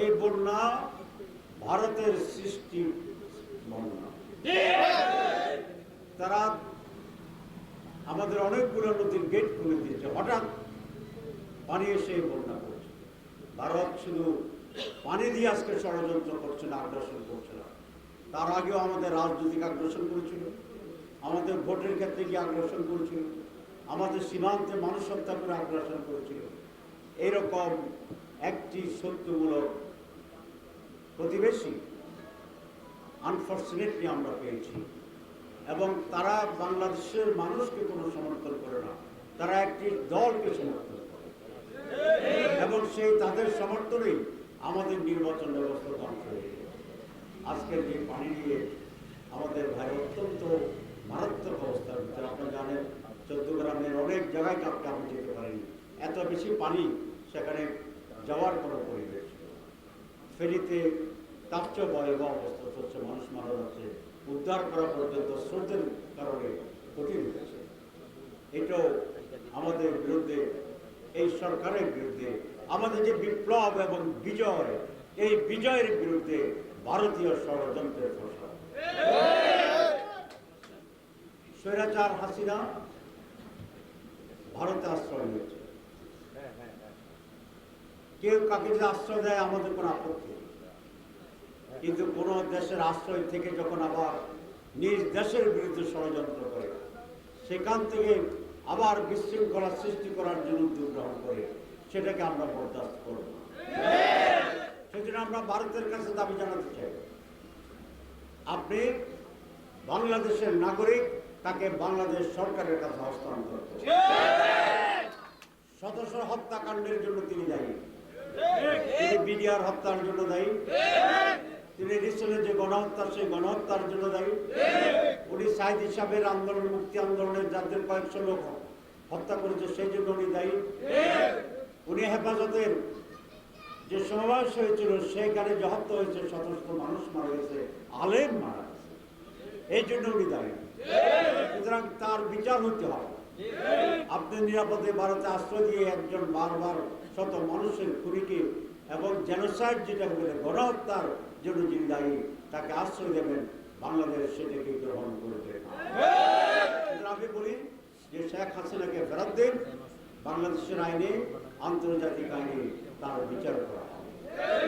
এই বন্যা ভারতের সৃষ্টি তারা আমাদের অনেকগুলো নদীর গেট খুলে দিয়েছে। হঠাৎ পানি এসে বন্যা করছে। ভারত শুধু পানি দিয়ে আজকে ষড়যন্ত্র করছে না, আগ্রাসন করছে না। তার আগেও আমাদের রাজনৈতিক আগ্রাসন করেছিল। আমাদের ভোটের ক্ষেত্রে গিয়ে আগ্রাসন করেছিল। আমাদের সীমান্তে মানুষ হত্যা করে আগ্রাসন করেছিল। এইরকম একটি শত্রুমূলক প্রতিবেশী আনফর্চুনেটলি আমরা পেয়েছি। এবং তারা বাংলাদেশের মানুষকে কোনো সমর্থন করে না। তারা একটি দলকে সমর্থন করে। এবং সেই তাদের সমর্থনেই আমাদের নির্বাচন ব্যবস্থা ধ্বংস হয়ে আজকের যে পানি নিয়ে আমাদের ভাই অত্যন্ত মারাত্মক অবস্থার ভিতরে আপনারা জানেন চোদ্দ গ্রামের অনেক জায়গায় কাপকে আমি যেতে পারিনি। এত বেশি পানি সেখানে যাওয়ার কোনো পরিবেশ। ফেরিতে তার চেয়ে ভয়াবহ অবস্থা চলছে মানুষ মারা যাচ্ছে উদ্ধার করা পর্যন্ত স্রোতের কারণে কঠিন হয়েছে এটাও আমাদের বিরুদ্ধে, এই সরকারের বিরুদ্ধে, আমাদের যে বিপ্লব এবং বিজয়, এই বিজয়ের বিরুদ্ধে ভারতীয় ষড়যন্ত্রের ফসল। স্বৈরাচার হাসিনা ভারতে আশ্রয় নিয়েছে। কেউ কাকে যদি আশ্রয় দেয় আমাদের কোনো আপত্তি কিন্তু কোন দেশের আশ্রয় থেকে যখন আবার নিজ দেশের বিরুদ্ধে ষড়যন্ত্র করে সেখান থেকে আবার বিশৃঙ্খলা সৃষ্টি করার জন্য উদ্যোগ গ্রহণ করে সেটাকে আমরা বরদাস্ত করব। সেজন্য আমরা ভারতের কাছে দাবি জানাতে চাই আপনি বাংলাদেশের নাগরিক তাকে বাংলাদেশ সরকারের কাছে হস্তান্তর করুন। সদস্য হত্যাকাণ্ডের জন্য তিনি দায়ী। বিডিআর হত্যার জন্য দায়ী। তিনি রিসেন্টের যে গণহত্যা সেই গণহত্যার জন্য দায়ী। উনি সাইদ হিসাবের আন্দোলন, মুক্তি আন্দোলনের যাদের কয়েকশো লোক হত্যা করেছে, সেই জন্য উনি দায়ী। উনি হেফাজতের যে সমাবেশ হয়েছিল সেখানে যে হত্যা হয়েছে শত মানুষ মারা গেছে, আলেম মারা গেছে। এই জন্য উনি দায়ী। সুতরাং তার বিচার হতে হবে। আপনি নিরাপদে ভারতে আশ্রয় দিয়ে একজন বারবার শত মানুষের খুনিকে এবং জেনোসাইড যেটা বলে গণহত্যার জন্য যিনি দায়ী, তাকে আশ্রয় দেবেন বাংলাদেশ, সেটাকে গ্রহণ করবে। আমি বলি যে শেখ হাসিনাকে ফেরত দিন, বাংলাদেশের আইনে, আন্তর্জাতিক আইনে তার বিচার করা হবে।